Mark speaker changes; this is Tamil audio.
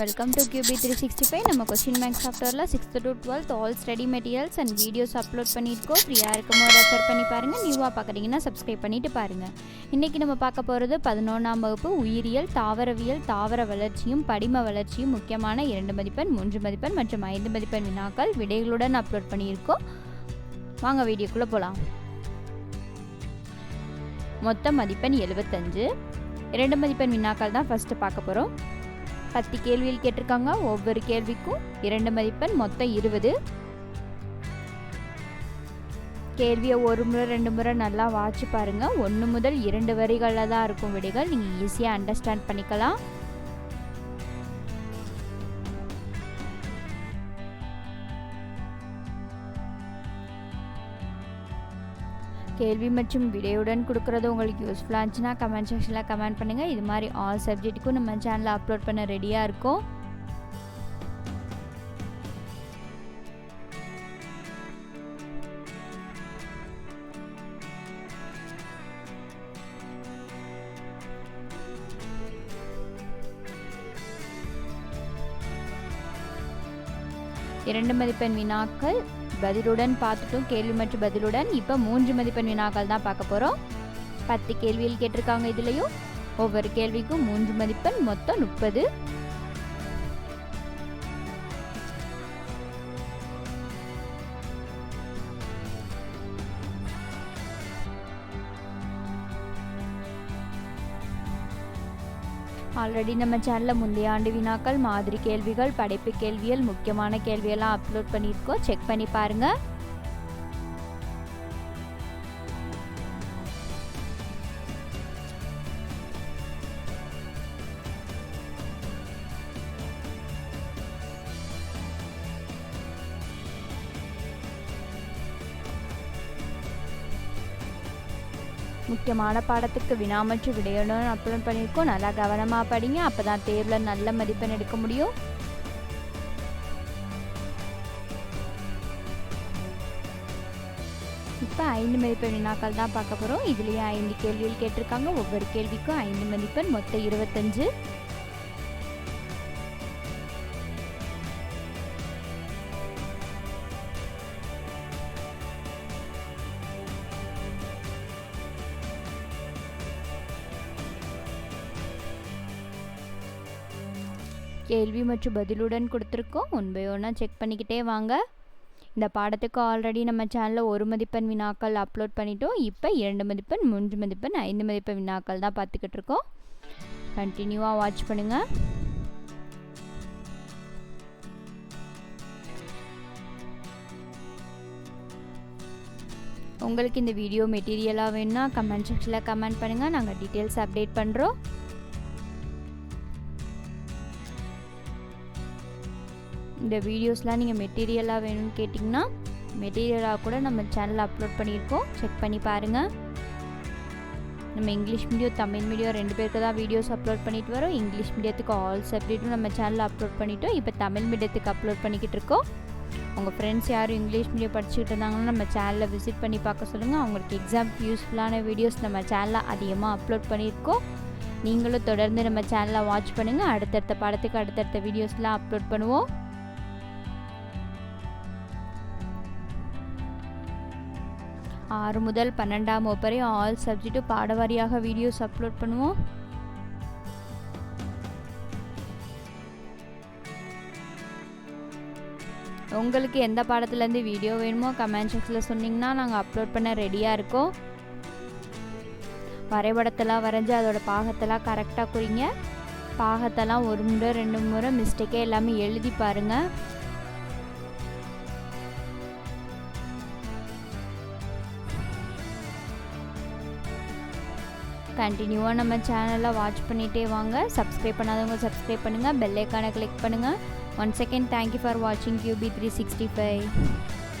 Speaker 1: Welcome to QB three sixty five நம்ம கொஸ்டின் பேங்க் சாஃப்ட்வேரில் sixth to twelfth all study materials and videos upload பண்ணியிருக்கோம். ஃப்ரீயாக இருக்கும்போது ரெஃபர் பண்ணி பாருங்கள் நியூவாக பார்க்குறீங்கன்னா சப்ஸ்கிரைப் பண்ணிட்டு பாருங்கள் இன்றைக்கி நம்ம பார்க்க போகிறது பதினொன்றாம் வகுப்பு உயிரியல் தாவரவியல் தாவர வளர்ச்சியும் படிம வளர்ச்சியும் முக்கியமான இரண்டு மதிப்பெண் மூன்று மதிப்பெண் மற்றும் ஐந்து மதிப்பெண் வினாக்கள் விடைகளுடன் அப்லோட் பண்ணியிருக்கோம். வாங்க வீடியோக்குள்ளே போகலாம் மொத்த மதிப்பெண் எழுபத்தஞ்சு இரண்டு மதிப்பெண் வினாக்கள் தான் ஃபஸ்ட்டு பார்க்க போகிறோம் பத்து கேள்வியில் கேட்டிருக்காங்க. ஒவ்வொரு கேள்விக்கும் இரண்டு மதிப்பெண் மொத்தம் இருபது. கேள்வியை ஒரு முறை ரெண்டு முறை நல்லா வாட்சி பாருங்க. ஒன்று முதல் இரண்டு வரிகளில் தான் இருக்கும் விடைகள். நீங்கள் ஈஸியாக அண்டர்ஸ்டாண்ட் பண்ணிக்கலாம். கேள்வி மற்றும் விடையுடன் கொடுக்குறது உங்களுக்கு யூஸ்ஃபுல்லாக இருந்துச்சுன்னா கமெண்ட் செக்ஷனில் கமெண்ட் பண்ணுங்கள் இது மாதிரி ஆல் சப்ஜெக்ட்டுக்கும் நம்ம சேனலில் அப்லோட் பண்ண ரெடியாக இருக்கும். இரண்டு மதிப்பெண் வினாக்கள் பதிலுடன் பார்த்துட்டும் கேள்வி மற்றும் பதிலுடன். இப்போ மூன்று மதிப்பெண் வினாக்கள் தான் பார்க்க போகிறோம் பத்து கேள்வியில் கேட்டிருக்காங்க இதுலேயும். ஒவ்வொரு கேள்விக்கும் மூன்று மதிப்பெண் மொத்தம் முப்பது. ஆல்ரெடி நம்ம சேனலில் முந்தைய ஆண்டு வினாக்கள் மாதிரி கேள்விகள் படைப்பு கேள்விகள் முக்கியமான கேள்வியெல்லாம் அப்லோட் பண்ணியிருக்கோம். செக் பண்ணி பாருங்கள் முக்கியமான பாடத்துக்கு வினா விடையணும்னு விடையுடன் அப்லோட் பண்ணியிருக்கோம் நல்லா கவனமாக படிங்க. அப்போ தான் தேர்வில் நல்ல மதிப்பெண் எடுக்க முடியும். இப்போ ஐந்து மதிப்பெண் வினாக்கள் தான் பார்க்க போகிறோம் இதுலேயே ஐந்து கேள்விகள் கேட்டிருக்காங்க. ஒவ்வொரு கேள்விக்கும் ஐந்து மதிப்பெண் மொத்தம் இருபத்தஞ்சு. கேள்வி மற்றும் பதிலுடன் கொடுத்துருக்கோம். ஒன் ஒன்றா செக் பண்ணிக்கிட்டே வாங்க. இந்த பாடத்துக்கு ஆல்ரெடி நம்ம சேனலில் ஒரு மதிப்பெண் வினாக்கள் அப்லோட் பண்ணிட்டோம். இப்போ இரண்டு மதிப்பெண் மூன்று மதிப்பெண் ஐந்து மதிப்பெண் வினாக்கள் தான் பார்த்துக்கிட்டு இருக்கோம். கண்டினியூவாக வாட்ச் பண்ணுங்கள் உங்களுக்கு இந்த வீடியோ மெட்டீரியலாக வேணும்னா கமெண்ட் செக்ஷனில் கமெண்ட் பண்ணுங்கள் நாங்கள் டீட்டெயில்ஸ் அப்டேட் பண்ணுறோம் இந்த வீடியோஸ்லாம் நீங்கள் மெட்டீரியலாக வேணும்னு கேட்டிங்கன்னா மெட்டீரியலாக கூட நம்ம சேனலில் அப்லோட் பண்ணியிருக்கோம். செக் பண்ணி பாருங்கள் நம்ம இங்கிலீஷ் மீடியம் தமிழ் மீடியம் ரெண்டு பேருக்கு தான் வீடியோஸ் அப்லோட் பண்ணிட்டு வரோம். இங்கிலீஷ் மீடியத்துக்கு ஆல் சப்ஜெக்ட்டும் நம்ம சேனலில் அப்லோட் பண்ணிட்டோம். இப்போ தமிழ் மீடியத்துக்கு அப்லோட் பண்ணிக்கிட்டு இருக்கோம். உங்கள் ஃப்ரெண்ட்ஸ் யாரும் இங்கிலீஷ் மீடியம் படிச்சுக்கிட்டு இருந்தாங்கன்னா நம்ம சேனலில் விசிட் பண்ணி பார்க்க சொல்லுங்கள் அவங்களுக்கு எக்ஸாம்க்கு யூஸ்ஃபுல்லான வீடியோஸ் நம்ம சேனலில் அதிகமாக அப்லோட் பண்ணியிருக்கோம். நீங்களும் தொடர்ந்து நம்ம சேனலை வாட்ச் பண்ணுங்கள் அடுத்தடுத்த படத்துக்கு அடுத்தடுத்த வீடியோஸ்லாம் அப்லோட் பண்ணுவோம். ஆறு முதல் பன்னெண்டாம் வகுப்பு ஆல் சப்ஜெக்ட்டும் பாடவாரியாக வீடியோஸ் அப்லோட் பண்ணுவோம். உங்களுக்கு எந்த பாடத்துலேருந்து வீடியோ வேணுமோ கமெண்ட் செக்ஷனில் சொன்னிங்கன்னா நாங்கள் அப்லோட் பண்ண ரெடியாக இருக்கோம். வரைபடத்தெல்லாம் வரைஞ்சி அதோட பாகத்தெல்லாம் கரெக்டாக குறிங்க. பாகத்தெல்லாம் ஒரு முறை ரெண்டு முறை மிஸ்டேக்கே எல்லாமே எழுதி பாருங்கள் கண்டினியூவாக நம்ம சேனலில் வாட்ச் பண்ணிகிட்டே வாங்க. சப்ஸ்கிரைப் பண்ணாதவங்க சப்ஸ்கிரைப் பண்ணுங்கள் பெல்லைக்கானை கிளிக் பண்ணுங்கள் one second thank you for வாட்சிங் கியூபி த்ரீ சிக்ஸ்டி ஃபைவ்